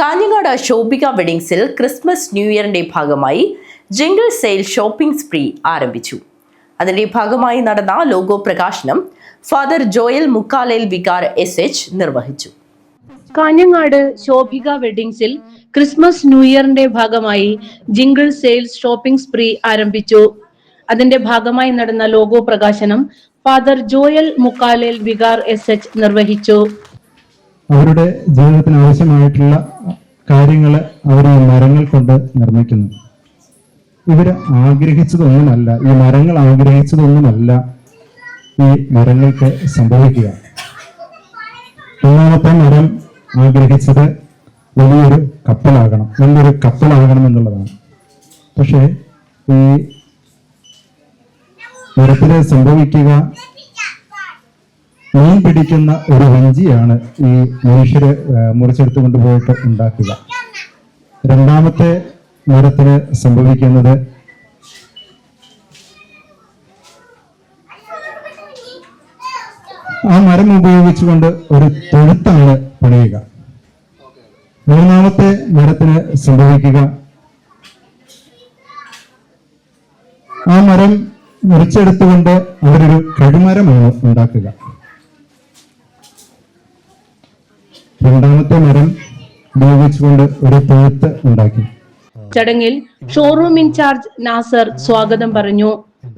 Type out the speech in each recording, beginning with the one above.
കാഞ്ഞങ്ങാട് ശോഭിക വെഡിങ്സിൽ Christmas new ഇയറിന്റെ ഭാഗമായി ജിംഗിൾ സെയിൽ ഷോപ്പിംഗ് സ്പ്രീ ആരംഭിച്ചു. അതിന്റെ ഭാഗമായി നടന്ന ലോഗോ പ്രകാശനം father Joel Mukkalel vicar S H നിർവഹിച്ചു. കാഞ്ഞങ്ങാട് ശോഭിക വെഡിങ്സിൽ ക്രിസ്മസ് ന്യൂ ഇയറിന്റെ ഭാഗമായി ജിംഗിൾ സെയിൽസ് ഷോപ്പിംഗ് സ്പ്രീ ആരംഭിച്ചു. അതിന്റെ ഭാഗമായി നടന്ന ലോഗോ പ്രകാശനം father Joel Mukkalel vicar S H നിർവഹിച്ചു. അവരുടെ ജീവിതത്തിന് ആവശ്യമായിട്ടുള്ള കാര്യങ്ങൾ അവർ ഈ മരങ്ങൾ കൊണ്ട് നിർമ്മിക്കുന്നു. ഇവർ ആഗ്രഹിച്ചതൊന്നുമല്ല ഈ മരങ്ങൾ ആഗ്രഹിച്ചതൊന്നുമല്ല ഈ മരങ്ങൾക്ക് സംഭവിക്കുക. ഒന്നാമത്തെ മരം ആഗ്രഹിച്ചത് വലിയൊരു കപ്പലാകണം നല്ലൊരു കപ്പലാകണം എന്നുള്ളതാണ്. പക്ഷേ ഈ മരത്തിൽ സംഭവിക്കുക മീൻ പിടിക്കുന്ന ഒരു വഞ്ചിയാണ് ഈ മനുഷ്യര് മുറിച്ചെടുത്തു കൊണ്ടുപോയിട്ട് ഉണ്ടാക്കുക. രണ്ടാമത്തെ മരത്തിന് സംഭവിക്കുന്നത് ആ മരം ഉപയോഗിച്ചുകൊണ്ട് ഒരു തൊഴുത്താണ് പണിയുക. മൂന്നാമത്തെ മരത്തിന് സംഭവിക്കുക ആ മരം മുറിച്ചെടുത്തുകൊണ്ട് അവരൊരു കഴിമരമാണ് ഉണ്ടാക്കുക. രണ്ടാമത്തെ മരം ഉപയോഗിച്ചുകൊണ്ട് ഒരു തീർത്ത് ഉണ്ടാക്കി. ചടങ്ങിൽ ഷോറൂം ഇൻചാർജ് നാസർ സ്വാഗതം പറഞ്ഞു.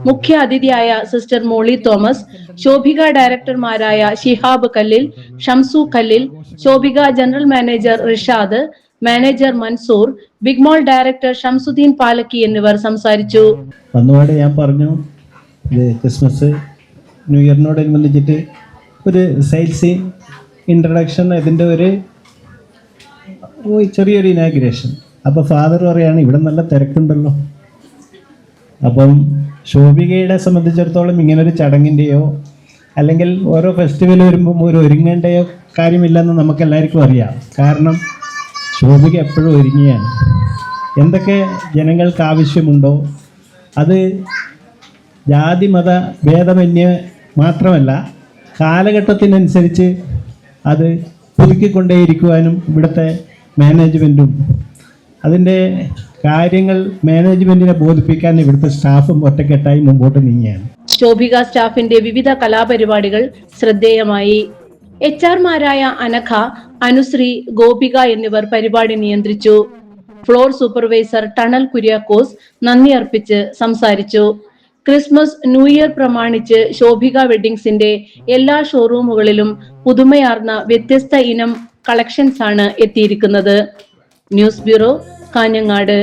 മുഖ്യ അതിഥിയായ sister Molly Thomas Shobhika ഡയറക്ടർമാരായ Shihab Kallil Shamsu Kallil Shobhika general manager Rishad manager Mansoor big mall director Shamsuddin Palakki എന്നിവർ സംസാരിച്ചു. അന്നുവാടെ ഞാൻ പറഞ്ഞു ക്രിസ്മസ് ന്യൂ ഇയറിനോടനുബന്ധിച്ചിട്ട് ഒരു സെയിൽസ് ഇൻട്രഡക്ഷൻ ഇതിന്റെ ഒരു ചെറിയൊരു ഇനാഗ്രേഷൻ അപ്പോൾ ഫാദർ പറയാണ് ഇവിടെ നല്ല തിരക്കുണ്ടല്ലോ. അപ്പം ശോഭികയുടെ സംബന്ധിച്ചിടത്തോളം ഒരു ചടങ്ങിന്റെയോ അല്ലെങ്കിൽ ഓരോ ഫെസ്റ്റിവൽ വരുമ്പോൾ ഒരു ഒരുങ്ങേണ്ടയോ കാര്യമില്ലെന്ന് നമുക്ക് എല്ലാവർക്കും അറിയാം. കാരണം ശോഭിക എപ്പോഴും ഒരുങ്ങിയാണ്. എന്തൊക്കെ ജനങ്ങൾക്ക് ആവശ്യമുണ്ടോ അത് ജാതി മത ഭേദമന്യേ മാത്രമല്ല കാലഘട്ടത്തിനനുസരിച്ച് അത് പുതുക്കിക്കൊണ്ടേയിരിക്കുവാനും ഇവിടുത്തെ മാനേജ്മെന്റും അതിന്റെ കാര്യങ്ങൾ മാനേജ്മെന്റിനെ ബോധിപ്പിക്കാൻ ഇവിടുത്തെ സ്റ്റാഫും ഒറ്റക്കെട്ടായി മുമ്പോട്ട് നീങ്ങിയാണ്. ശോഭിക സ്റ്റാഫിന്റെ വിവിധ കലാപരിപാടികൾ ശ്രദ്ധേയമായി. എച്ച് ആർമാരായ അനഖ അനുശ്രീ ഗോപിക എന്നിവർ പരിപാടി നിയന്ത്രിച്ചു. ഫ്ലോർ സൂപ്പർവൈസർ ടണൽ കുര്യാക്കോസ് നന്ദി അർപ്പിച്ച് സംസാരിച്ചു. ക്രിസ്മസ് ന്യൂ ഇയർ പ്രമാണിച്ച് ശോഭിക വെഡിങ്സിന്റെ എല്ലാ ഷോറൂമുകളിലും പുതുമയാർന്ന വ്യത്യസ്ത ഇനം കളക്ഷൻസ് ആണ് എത്തിയിരിക്കുന്നത്. News bureau Kanhangad.